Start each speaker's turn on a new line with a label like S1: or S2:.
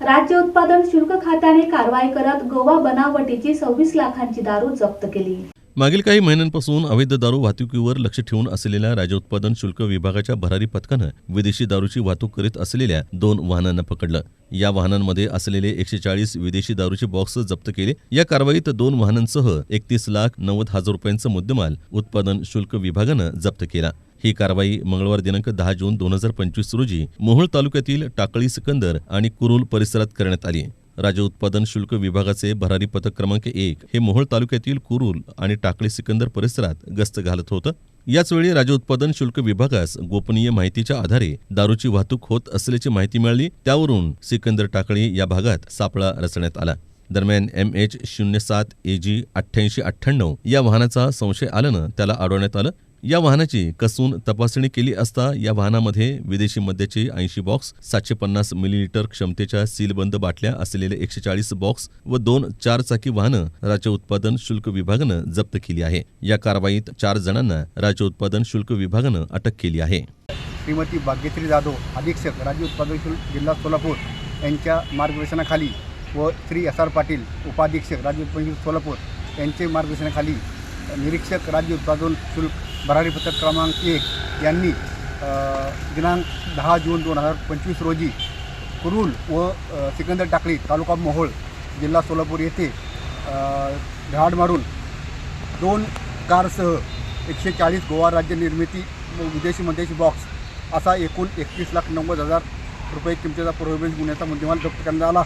S1: राज्य उत्पादन शुल्क खात्याने कारवाई करत गोवा बनावटीची सव्वीस लाखांची दारू जप्त केली.
S2: मागील काही महिन्यांपासून अवैध दारू वाहतुकीवर लक्ष ठेवून असलेल्या राज्य उत्पादन शुल्क विभागाच्या भरारी पथकानं विदेशी दारूची वाहतूक करीत असलेल्या दोन वाहनांना पकडलं. या वाहनांमध्ये असलेले एकशे चाळीस विदेशी दारूचे बॉक्स जप्त केले. या कारवाईत दोन वाहनांसह एकतीस लाख नव्वद हजार रुपयांचा मुद्देमाल उत्पादन शुल्क विभागानं जप्त केला. ही कारवाई मंगळवार दिनांक दहा जून दोन हजार पंचवीस रोजी मोहोळ तालुक्यातील टाकळी सिकंदर आणि कुरुल परिसरात करण्यात आली. राज्य उत्पादन शुल्क विभागाचे भरारी पथक क्रमांक एक हे मोहोळ तालुक्यातील कुरुल आणि टाकळी सिकंदर परिसरात गस्त घालत होतं. याचवेळी राज्य उत्पादन शुल्क विभागास गोपनीय माहितीच्या आधारे दारूची वाहतूक होत असल्याची माहिती मिळाली. त्यावरून सिकंदर टाकळी या भागात सापळा रचण्यात आला. दरम्यान एम एच शून्य सात ए जी अठ्ठ्याऐंशी अठ्ठ्याण्णव या वाहनाचा संशय आल्यानं त्याला अडवण्यात आलं. या वाहनाची कसून तपासणी केली असता या वाहनामध्ये विदेशी मद्याचे ऐंशी बॉक्स सातशे पन्नास मिलीलिटर क्षमतेच्या सीलबंद बाटल्या असलेले एकशे चाळीस बॉक्स व दोन चारचाकी वाहनं राज्य उत्पादन शुल्क विभागानं जप्त केली आहे. या कारवाईत चार जणांना राज्य उत्पादन शुल्क विभागानं अटक केली आहे.
S3: श्रीमती भाग्यश्री जाधव अधीक्षक राज्य उत्पादन शुल्क जिल्हा सोलापूर यांच्या मार्गदर्शनाखाली व श्री एस आर पाटील उपाधीक्षक राज्य उत्पादन सोलापूर यांचे मार्गदर्शनाखाली निरीक्षक राज्य उत्पादन शुल्क भरारी पथक क्रमांक एक यांनी दिनांक दहा जून दोन हजार पंचवीस रोजी कुरुल व सिकंदर टाकळी तालुका मोहोळ जिल्हा सोलापूर येथे अ, धाड मारून दोन कारसह एकशे चाळीस गोवा राज्य निर्मिती विदेशी मध्येशी बॉक्स असा एकूण एकतीस लाख नव्वद हजार रुपये किमतीचा प्रोहिबिशन गुन्ह्याचा मुद्देमाल जप्त करण्यात आला